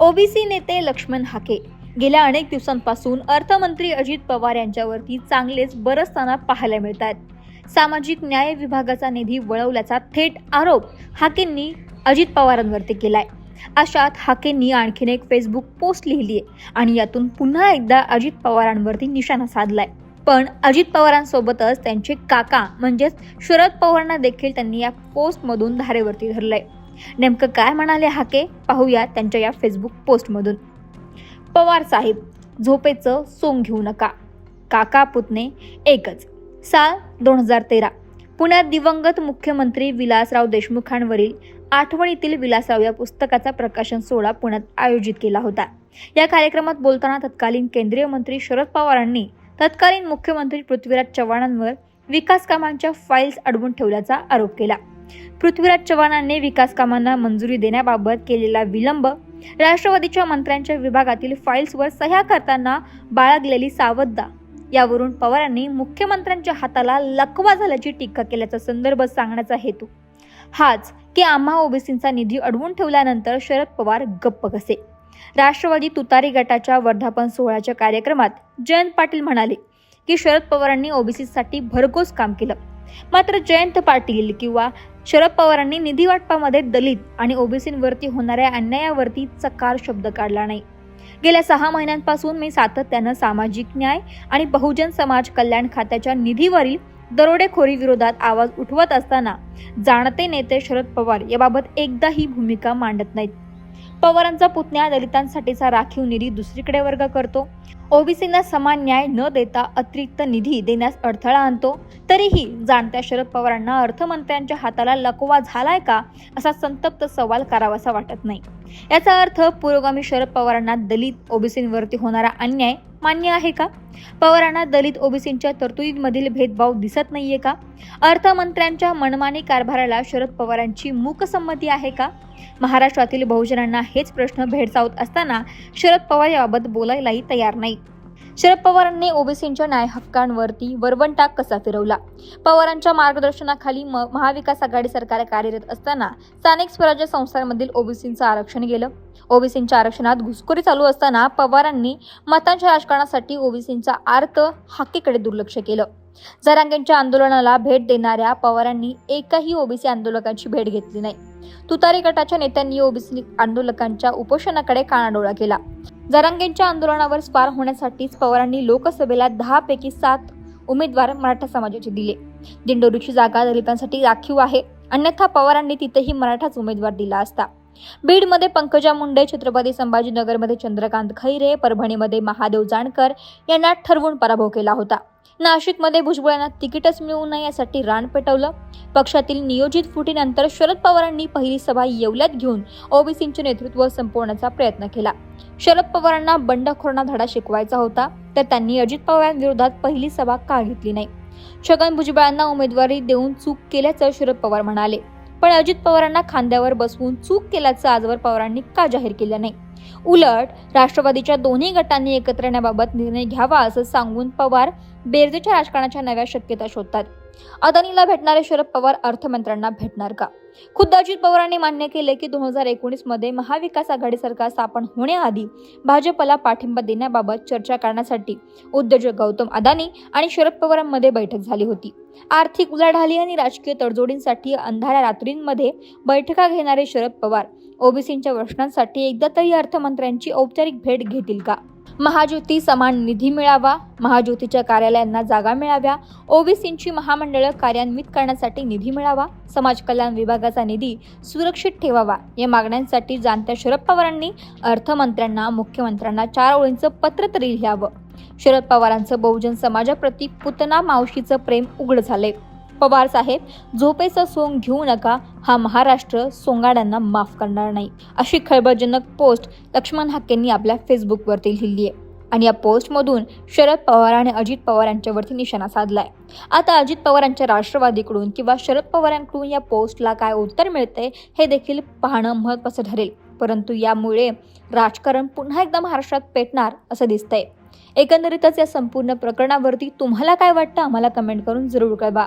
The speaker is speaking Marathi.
ओबीसी नेते लक्ष्मण हाके. गेल्या अनेक दिवसांपासून अर्थमंत्री अजित पवार यांच्यावरती चांगलेच बरसताना पाहायला मिळतात. सामाजिक न्याय विभागाचा निधी वळवल्याचा थेट आरोप हाकेंनी अजित पवारांवरती केलाय. अशात हाकेंनी आणखीन एक फेसबुक पोस्ट लिहिली आहे आणि यातून पुन्हा एकदा अजित पवारांवरती निशाणा साधलाय. पण अजित पवारांसोबतच त्यांचे काका म्हणजेच शरद पवारांना देखील त्यांनी या पोस्टमधून धारेवरती धरलंय. नेमकं काय म्हणाले हाके? पाहूया त्यांच्या या फेसबुक पोस्टमधून. पवार साहेब झोपेचं सोंग घेऊ नका. काका पुतणे एकच. साल दोन हजार तेरा. पुण्यात दिवंगत मुख्यमंत्री विलासराव देशमुखांवरील आठवणीतील विलासराव या पुस्तकाचा प्रकाशन सोहळा पुण्यात आयोजित केला होता. या कार्यक्रमात बोलताना तत्कालीन केंद्रीय मंत्री शरद पवारांनी तत्कालीन मुख्यमंत्री पृथ्वीराज चव्हाणांवर विकास कामांच्या फाईल्स अडवून ठेवल्याचा आरोप केला. पृथ्वीराज चव्हाणांनी विकास कामांना मंजुरी देण्याबाबत केलेला विलंब राष्ट्रवादीच्या मंत्र्यांच्या विभागातील फाईल्सवर सह्या करताना बाळगलेली सावधता यावरून पवारांनी मुख्यमंत्र्यांच्या हाताला लकवा झाल्याची टीका केल्याचा संदर्भ सांगण्याचा हेतू. हाच की आम्हा ओबीसींचा निधी अडवून ठेवल्यानंतर शरद पवार गप्प कसे? राष्ट्रवादी तुतारी गटाच्या वर्धापन सोहळ्याच्या कार्यक्रमात जयंत पाटील म्हणाले की शरद पवारांनी ओबीसीसाठी भरघोस काम केलं. मात्र जयंत पाटील किंवा शरद पवारांनी निधी वाटपामध्ये दलित आणि ओबीसींवरती होणाऱ्या अन्यायावरती चकार शब्द काढला नाही. गेल्या सहा महिन्यांपासून मी सातत्यानं सामाजिक न्याय आणि बहुजन समाज कल्याण खात्याच्या निधीवरील दरोडेखोरी विरोधात आवाज उठवत असताना जाणते नेते शरद पवार याबाबत एकदाही भूमिका मांडत नाहीत. पवारांचा पुतण्या दलितांसाठीचा राखीव निधी दुसरीकडे वर्ग करतो. ओबीसींना समान न्याय न देता अतिरिक्त निधी देण्यास अडथळा आणतो. तरीही जाणत्या शरद पवारांना अर्थमंत्र्यांच्या हाताला लकवा झालाय का? असा संतप्त सवाल करावासा वाटत नाही. याचा अर्थ पुरोगामी शरद पवारांना दलित ओबीसींवरती होणारा अन्याय मान्य आहे का? पवारांना दलित ओबीसींच्या तरतुदीमधील भेदभाव दिसत नाहीये का? अर्थमंत्र्यांच्या मनमानी कारभाराला शरद पवारांची मूकसंमती आहे का? महाराष्ट्रातील बहुजनांना हेच प्रश्न भेडसावत असताना शरद पवार याबाबत बोलायलाही तयार नाही शरद पवारांनी ओबीसींच्या न्याय हक्कांवरती वरवंटा कसा फिरवला? पवारांच्या मार्गदर्शनाखाली म- महाविकास आघाडी सरकार कार्यरत असताना स्थानिक स्वराज्य संस्थांमधील ओबीसींचं आरक्षण गेलं. ओबीसींच्या आरक्षणात घुसखोरी चालू असताना पवारांनी मतांच्या राजकारणासाठी ओबीसींचा आर्त हाकेकडे दुर्लक्ष केलं. जरांगेंच्या आंदोलनाला भेट देणाऱ्या पवारांनी एकाही ओबीसी आंदोलकांची भेट घेतली नाही. तुतारी गटाच्या नेत्यांनी ओबीसी आंदोलकांच्या उपोषणाकडे कानाडोळा केला. जरांगेंच्या आंदोलनावर स्वार होण्यासाठीच पवारांनी लोकसभेला दहा पैकी सात उमेदवार मराठा समाजाचे दिले. दिंडोरीची जागा दलितांसाठी राखीव आहे. अन्यथा पवारांनी तिथेही मराठाच उमेदवार दिला असता. बीडमध्ये पंकजा मुंडे छत्रपती संभाजीनगरमध्ये चंद्रकांत खैरे परभणीमध्ये महादेव जाणकर यांना ठरवून पराभव केला होता. नाशिकमध्ये भुजबळांना तिकीटच मिळू नये यासाठी रान पेटवलं. पक्षातील नियोजित फुटीनंतर शरद पवारांनी पहिली सभा येवल्यात घेऊन ओबीसींचे नेतृत्व संपवण्याचा प्रयत्न केला. शरद पवारांना बंडखोरांना धडा शिकवायचा होता तर त्यांनी अजित पवारांविरोधात पहिली सभा का घेतली नाही? छगन भुजबळांना उमेदवारी देऊन चूक केल्याचं शरद पवार म्हणाले. पण अजित पवारांना खांद्यावर बसवून चूक केल्याचं आजवर पवारांनी का जाहीर केलं नाही? उलट राष्ट्रवादीच्या दोन्ही गटांनी एकत्र येण्याबाबत निर्णय घ्यावा असं सांगून पवार बेरजेच्या राजकारणाच्या नव्या शक्यता शोधतात. अदानीला भेटणारे शरद पवार अर्थमंत्र्यांना भेटणार का? खुद्द अजित पवारांनी मान्य केले की दोन हजार एकोणीसमध्ये महाविकास आघाडी सरकार स्थापन होण्याआधी भाजपला पाठिंबा देण्याबाबत चर्चा करण्यासाठी उद्योजक गौतम अदानी आणि शरद पवारांमध्ये बैठक झाली होती. आर्थिक उलाढाली आणि राजकीय तडजोडींसाठी अंधाऱ्या रात्रींमध्ये बैठका घेणारे शरद पवार ओबीसींच्या प्रश्नांसाठी एकदा तरी अर्थमंत्र्यांची औपचारिक भेट घेतील का? महाज्योती समान निधी मिळावा महाज्योतीच्या कार्यालयांना जागा मिळाव्या ओबीसींची महामंडळं कार्यान्वित करण्यासाठी निधी मिळावा समाज कल्याण विभागाचा निधी सुरक्षित ठेवावा या मागण्यांसाठी जाणत्या शरद पवारांनी अर्थमंत्र्यांना मुख्यमंत्र्यांना चार ओळींचं पत्र तरी लिहावं. शरद पवारांचं बहुजन समाजाप्रती पुतना मावशीचं प्रेम उघड झालंय. पवार साहेब झोपेचं सोंग घेऊ नका हा महाराष्ट्र सोंगाड्यांना माफ करणार नाही. अशी खळबळजनक पोस्ट लक्ष्मण हाकेंनी आपल्या फेसबुकवरती लिहिली आहे. आणि या पोस्टमधून शरद पवार आणि अजित पवार यांच्यावरती निशाणा साधलाय. आता अजित पवारांच्या राष्ट्रवादीकडून किंवा शरद पवारांकडून या पोस्टला काय उत्तर मिळते हे देखील पाहणं महत्त्वाचं ठरेल. परंतु यामुळे राजकारण पुन्हा एकदा महाराष्ट्रात पेटणार असं दिसतंय. एकंदरीतच या संपूर्ण प्रकरणावरती तुम्हाला काय वाटतं आम्हाला कमेंट करून जरूर कळवा.